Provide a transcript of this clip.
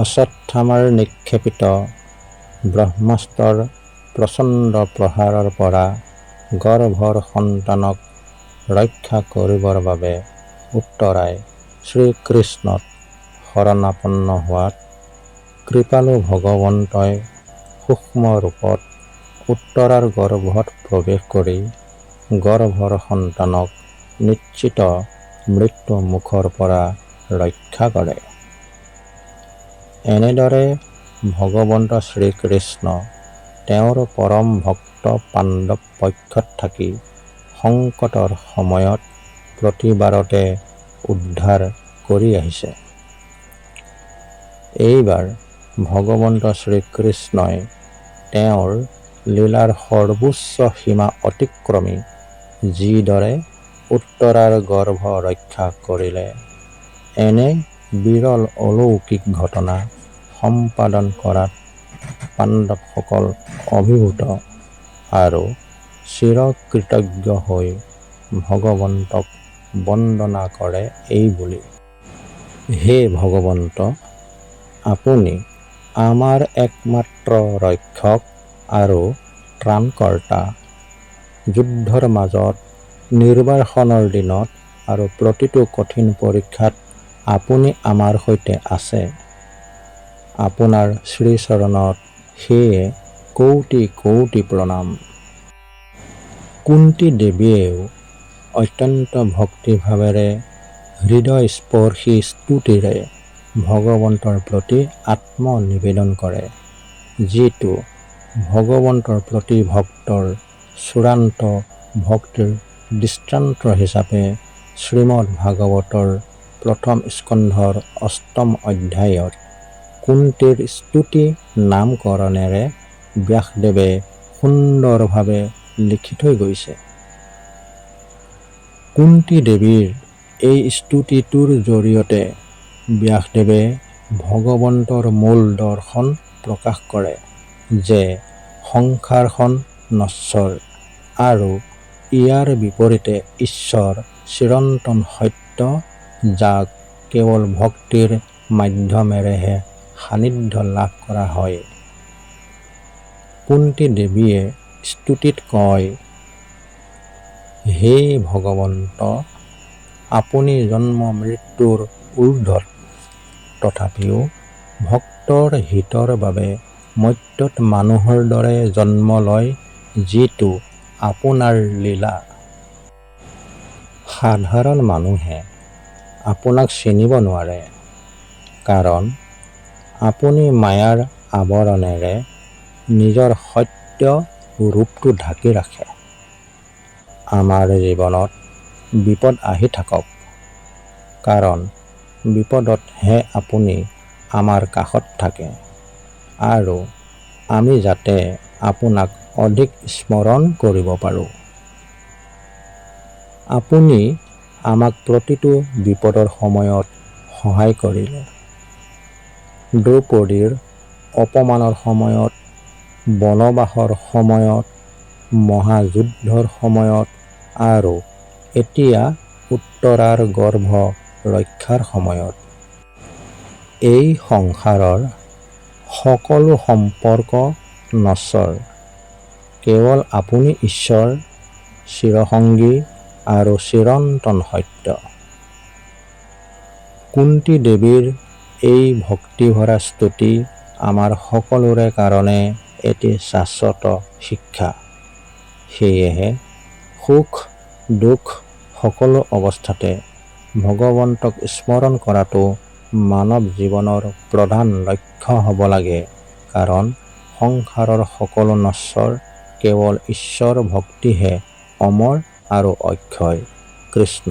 অশ্বত্থামাৰ নিক্ষেপিত ব্ৰহ্মাস্ত্ৰৰ প্ৰচণ্ড প্ৰহাৰৰ পৰা গৰ্ভৰ সন্তানক ৰক্ষা কৰিবৰ বাবে উত্তৰাই শ্ৰীকৃষ্ণত শৰণাপন্ন হোৱাত কৃপালু ভগৱন্তই সূক্ষ্ম ৰূপত উত্তৰাৰ গৰ্ভত প্ৰৱেশ কৰি গৰ্ভৰ সন্তানক নিশ্চিত মৃত্যু মুখৰ পৰা ৰক্ষা কৰে। এনেদৰে ভগৱন্ত শ্ৰীকৃষ্ণ তেওঁৰ পৰম ভক্ত পাণ্ডৱ পক্ষত থাকি সংকটৰ সময়ত প্ৰতিবাৰতে উদ্ধাৰ কৰি আহিছে। এইবাৰ ভগৱন্ত শ্ৰীকৃষ্ণই তেওঁৰ লীলাৰ সৰ্বোচ্চ সীমা অতিক্ৰমি যিদৰে উত্তৰাৰ গৰ্ভ ৰক্ষা কৰিলে, এনে বিৰল অলৌকিক ঘটনা সম্পাদন কৰাত পাণ্ডৱসকল অভিভূত আৰু চিৰকৃতজ্ঞ হৈ ভগৱন্তক বন্দনা কৰে এইবুলি হে ভগৱন্ত, আপুনি আমাৰ একমাত্ৰ ৰক্ষক আৰু ত্ৰাণকৰ্তা। যুদ্ধৰ মাজত নিৰ্বাসনৰ দিনত আৰু প্ৰতিটো কঠিন পৰীক্ষাত আপুনি আমাৰ সৈতে আছে। আপোনাৰ শ্ৰীচৰণত সেয়ে কৌটি কৌটি প্ৰণাম। কুন্তী দেৱীয়েও অত্যন্ত ভক্তিভাৱেৰে হৃদয়স্পৰ্শী স্তুতিৰে ভগৱন্তৰ প্ৰতি আত্মনিবেদন কৰে, যিটো ভগৱন্তৰ প্ৰতি ভক্তৰ চূড়ান্ত ভক্তিৰ দৃষ্টান্ত হিচাপে শ্ৰীমদ ভাগৱতৰ প্ৰথম স্কন্ধৰ অষ্টম অধ্যায়ত কুন্তীৰ স্তুতি নামকৰণেৰে ব্যাসদেৱে সুন্দৰভাৱে লিখি থৈ গৈছে। কুন্তী দেৱীৰ এই স্তুতিটোৰ জৰিয়তে ব্যাসদেৱে ভগৱন্তৰ মূল দৰ্শন প্ৰকাশ কৰে, যে সংসাৰখন নশ্বৰ আৰু ইয়াৰ বিপৰীতে ঈশ্বৰ চিৰন্তন সত্য যাক কেৱল ভক্তিৰ মাধ্যমেৰেহে সান্নিধ্য লাভ কৰা হয়। কুন্তী দেৱীয়ে স্তুতিত কয়, হে ভগৱন্ত, আপুনি জন্ম মৃত্যুৰ ঊৰ্ধত তথাপিও ভক্তৰ হিতৰ বাবে মৰ্ত্যত মানুহৰ দৰে জন্ম লয় যিটো আপোনাৰ লীলা। সাধাৰণ মানুহে আপোনাক চিনিব নোৱাৰে। কাৰণ, আপুনি মায়াৰ আৱৰণেৰে নিজৰ সত্য ৰূপটো ঢাকি ৰাখে। আমাৰ জীৱনত বিপদ আহি থাকক। কাৰণ, বিপদতহে আপুনি আমাৰ কাষত থাকে। আৰু আমি যাতে আপোনাক অধিক স্মৰণ কৰিব পাৰোঁ। আপুনি আমাক প্ৰতিটো বিপদৰ সময়ত সহায় কৰিলে। দ্ৰৌপদীৰ অপমানৰ সময়ত বনবাসৰ সময়ত মহাযুদ্ধৰ সময়ত আৰু এতিয়া উত্তৰাৰ গৰ্ভ ৰক্ষাৰ সময়ত। এই সংসাৰৰ সকলো সম্পৰ্ক নশ্বৰ। কেৱল আপুনি ঈশ্বৰ চিৰসংগী আৰু চিৰন্তন সত্য। কুন্তী দেৱীৰ এই ভক্তিভৰা স্তুতি আমাৰ সকলোৰে কাৰণে এটি শাশ্বত শিক্ষা? সেয়েহে সুখ, দুখ সকলো অৱস্থাতে ভগৱন্তক স্মৰণ কৰাটো মানৱ জীৱনৰ প্ৰধান লক্ষ্য হ'ব লাগে। কাৰণ সংসাৰৰ সকলো নশ্বৰ কেৱল ঈশ্বৰ ভক্তিহে, অমৰ আৰু অক্ষয় কৃষ্ণ।